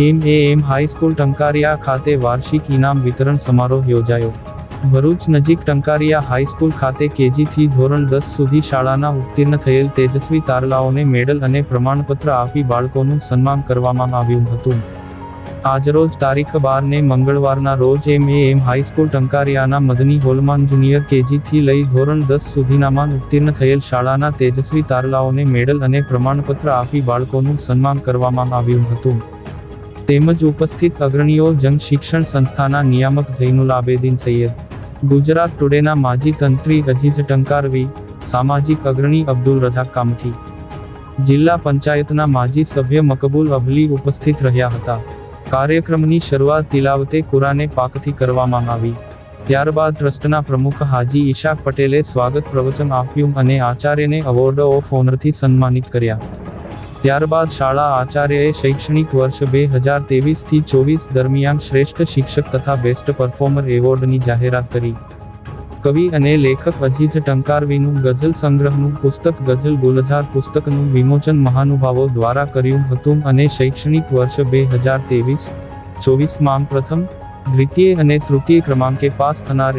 એમ એ એમ high school Tankaria ખાતે વાર્ષિક ઇનામ વિતરણ સમારોહ યોજાયો. ભરૂચ નજીક ટંકારિયા હાઈસ્કૂલ ખાતે કેજીથી ધોરણ દસ સુધી શાળાના ઉત્તીર્ણ થયેલ તેજસ્વી તારલાઓને મેડલ અને પ્રમાણપત્ર આપી બાળકોનું સન્માન કરવામાં આવ્યું હતું. આજરોજ તારીખ બારને મંગળવારના રોજ એમ એ એમ હાઈસ્કૂલ ટંકારિયાના મદની હોલમાં જુનિયર કેજીથી લઈ ધોરણ દસ સુધીનામાં ઉત્તીર્ણ થયેલ શાળાના તેજસ્વી તારલાઓને મેડલ અને પ્રમાણપત્ર આપી બાળકોનું સન્માન કરવામાં આવ્યું હતું. તેમજ ઉપસ્થિત અગ્રણીઓ જંગ શિક્ષણ સંસ્થાના નિયામક જૈનુલ આબેદીન સૈયદ, ગુજરાત ટુડેના માજી તંત્રી અજીજ ટંકારવી, સામાજિક અગ્રણી અબ્દુલ રઝાક કામઠી. જિલ્લા પંચાયતના માજી સભ્ય મકબૂલ અબલી ઉપસ્થિત રહ્યા હતા. કાર્યક્રમની શરૂઆત તિલાવતે કુરાને પાકથી કરવામાં આવી. ત્યારબાદ ટ્રસ્ટના પ્રમુખ હાજી ઈશાક પટેલે સ્વાગત પ્રવચન આપ્યું અને આચાર્યને એવોર્ડ ઓફ ઓનરથી સન્માનિત કર્યા. ત્યારબાદ શાળા આચાર્યએ શૈક્ષણિક વર્ષ બે હજાર તેવીસથી ચોવીસ દરમિયાન શ્રેષ્ઠ શિક્ષક તથા બેસ્ટ પરફોર્મર એવોર્ડની જાહેરાત કરી. કવિ અને લેખક અજીઝ ટંકારવીનું ગઝલ સંગ્રહનું પુસ્તક ગઝલ ગુલઝાર પુસ્તકનું વિમોચન મહાનુભાવો દ્વારા કર્યું હતું અને શૈક્ષણિક વર્ષ બે હજાર તેવીસ ચોવીસમાં પ્રથમ દ્વિતીય અને તૃતીય ક્રમાંકે પાસ થનાર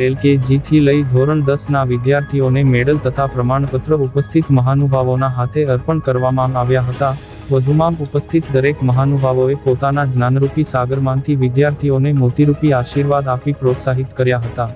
જીથી લઈ ધોરણ દસના વિદ્યાર્થીઓને મેડલ તથા પ્રમાણપત્ર ઉપસ્થિત મહાનુભાવોના હાથે અર્પણ કરવામાં આવ્યા હતા. વધુમાં ઉપસ્થિત દરેક મહાનુભાવોએ પોતાના જ્ઞાનરૂપી સાગરમાંથી વિદ્યાર્થીઓને મોતીરૂપી આશીર્વાદ આપી પ્રોત્સાહિત કર્યા હતા.